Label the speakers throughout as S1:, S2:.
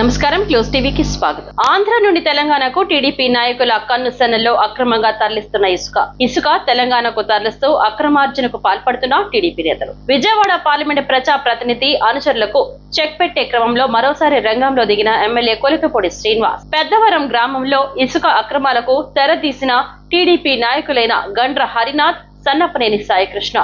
S1: నమస్కారం. క్లోజ్ టీవీకి స్వాగతం. ఆంధ్ర నుండి తెలంగాణకు టీడీపీ నాయకుల కన్నుసన్నల్లో అక్రమంగా తరలిస్తున్న ఇసుక. ఇసుక తెలంగాణకు తరలిస్తూ అక్రమార్జనకు పాల్పడుతున్న టీడీపీ నేతలు. విజయవాడ పార్లమెంట్ ప్రజా ప్రతినిధి అనుచరులకు చెక్ పెట్టే క్రమంలో మరోసారి రంగంలో దిగిన ఎమ్మెల్యే కొలికపూడి శ్రీనివాస్. పెద్దవరం గ్రామంలో ఇసుక అక్రమాలకు తెరతీసిన టీడీపీ నాయకులైన గండ్ర హరినాథ్ సన్నపనేని సాయికృష్ణ.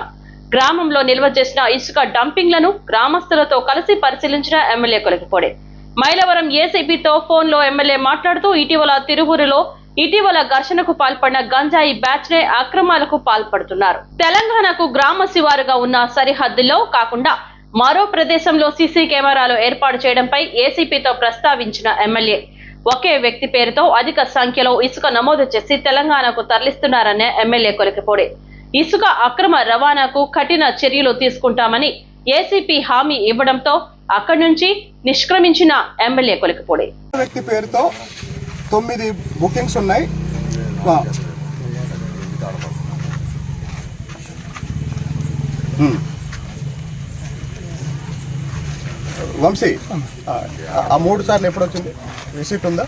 S1: గ్రామంలో నిల్వ చేసిన ఇసుక డంపింగ్లను గ్రామస్తులతో కలిసి పరిశీలించిన ఎమ్మెల్యే కొలికిపోడే. మైలవరం ఏసీపీతో ఫోన్లో ఎమ్మెల్యే మాట్లాడుతూ ఇటీవల తిరువురులో ఇటీవల ఘర్షణకు పాల్పడిన గంజాయి బ్యాచ్ నే అక్రమాలకు పాల్పడుతున్నారు. తెలంగాణకు గ్రామ శివారుగా ఉన్న సరిహద్దుల్లో కాకుండా మరో ప్రదేశంలో సీసీ కెమెరాలు ఏర్పాటు చేయడంపై ఏసీపీతో ప్రస్తావించిన ఎమ్మెల్యే. ఒకే వ్యక్తి పేరుతో అధిక సంఖ్యలో ఇసుక నమోదు చేసి తెలంగాణకు తరలిస్తున్నారనే ఎమ్మెల్యే కొలికిపోడి. ఇసుక అక్రమ రవాణాకు కఠిన చర్యలు తీసుకుంటామని ఏసీపీ హామీ ఇవ్వడంతో అక్కడి నుంచి నిష్క్రమించిన ఎమ్మెల్యే కొలికిపోడే.
S2: వ్యక్తి పేరుతో తొమ్మిది బుకింగ్స్ ఉన్నాయి. వంశీ ఆ, ఆ మూడు సార్లు ఎప్పుడు వచ్చింది? రిసీప్ట్ ఉందా?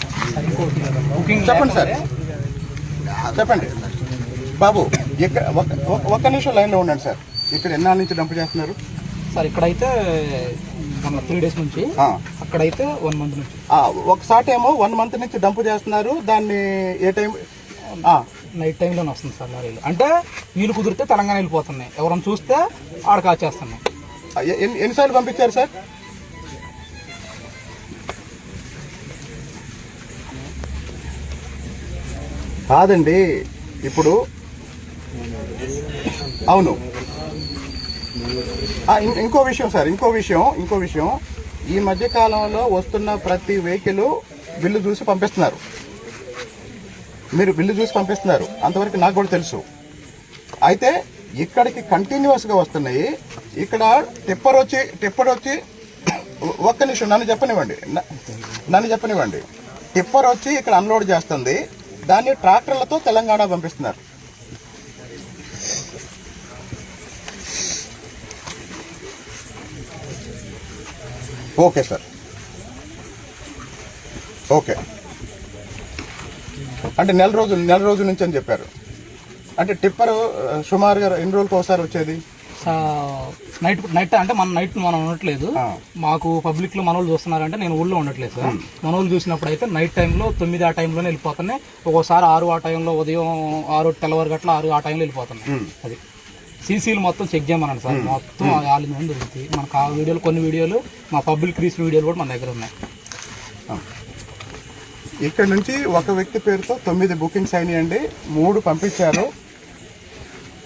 S2: చెప్పండి సార్. చెప్పండి. బాబు ఇక్కడ ఒక్క నిమిషం లైన్లో ఉండండి సార్. ఇక్కడ ఎన్నాళ్ళ నుంచి డంప్ చేస్తున్నారు?
S3: సార్ ఇక్కడైతే మొన్న త్రీ డేస్ నుంచి. అక్కడైతే వన్ మంత్ నుంచి.
S2: ఒకసారి ఏమో వన్ మంత్ నుంచి డంప్ చేస్తున్నారు దాన్ని ఏ టైం
S3: నైట్ టైంలోనే వస్తుంది సార్ లారీలు అంటే వీలు కుదిరితే తెలంగాణ వెళ్ళిపోతున్నాయి. ఎవరైనా చూస్తే ఆడ కాచేస్తున్నాయి
S2: ఎన్నిసార్లు పంపించారు సార్? కాదండి ఇప్పుడు అవును. ఇంకో విషయం సార్ ఇంకో విషయం ఇంకో విషయం. ఈ మధ్య కాలంలో వస్తున్న ప్రతి వెహికల్ బిల్లు చూసి పంపిస్తున్నారు. మీరు బిల్లు చూసి పంపిస్తున్నారు. అంతవరకు నాకు కూడా తెలుసు. అయితే ఇక్కడికి కంటిన్యూస్గా వస్తున్నాయి. ఇక్కడ టిప్పర్ వచ్చి టిప్పర్ వచ్చి ఒక్క నిమిషం నన్ను చెప్పనివ్వండి. నన్ను చెప్పనివ్వండి. టిప్పర్ వచ్చి ఇక్కడ అన్లోడ్ చేస్తుంది. దాన్ని ట్రాక్టర్లతో తెలంగాణ పంపిస్తున్నారు. Okay sir. ఓకే. అంటే నెల రోజులు నెల రోజుల నుంచి అని చెప్పారు. అంటే టిప్పర్ సుమారుగా ఎన్ని రోజులకు ఒకసారి వచ్చేది?
S3: నైట్ నైట్ అంటే మన నైట్ మనం ఉండట్లేదు. మాకు పబ్లిక్లో మనోళ్ళు చూస్తున్నారంటే నేను ఊళ్ళో ఉండట్లేదు సార్. మనోళ్ళు చూసినప్పుడు అయితే నైట్ టైంలో తొమ్మిది ఆ టైంలోనే వెళ్ళిపోతున్నాయి. ఒక్కోసారి ఆరు ఆ టైంలో ఉదయం ఆరు తెల్లవారు గట్ల ఆరు ఆ టైంలో వెళ్ళిపోతున్నాయి. అది. సీసీలు మొత్తం చెక్ చేయమన్నాను సార్. మొత్తం వాళ్ళ మీద దొరుకుతాయి మనకు ఆ వీడియోలు కొన్ని వీడియోలు మా పబ్లిక్ తీసిన వీడియోలు కూడా మన దగ్గర ఉన్నాయి.
S2: ఇక్కడ నుంచి ఒక వ్యక్తి పేరుతో తొమ్మిది బుకింగ్స్ అయినాయండి. మూడు పంపించారు.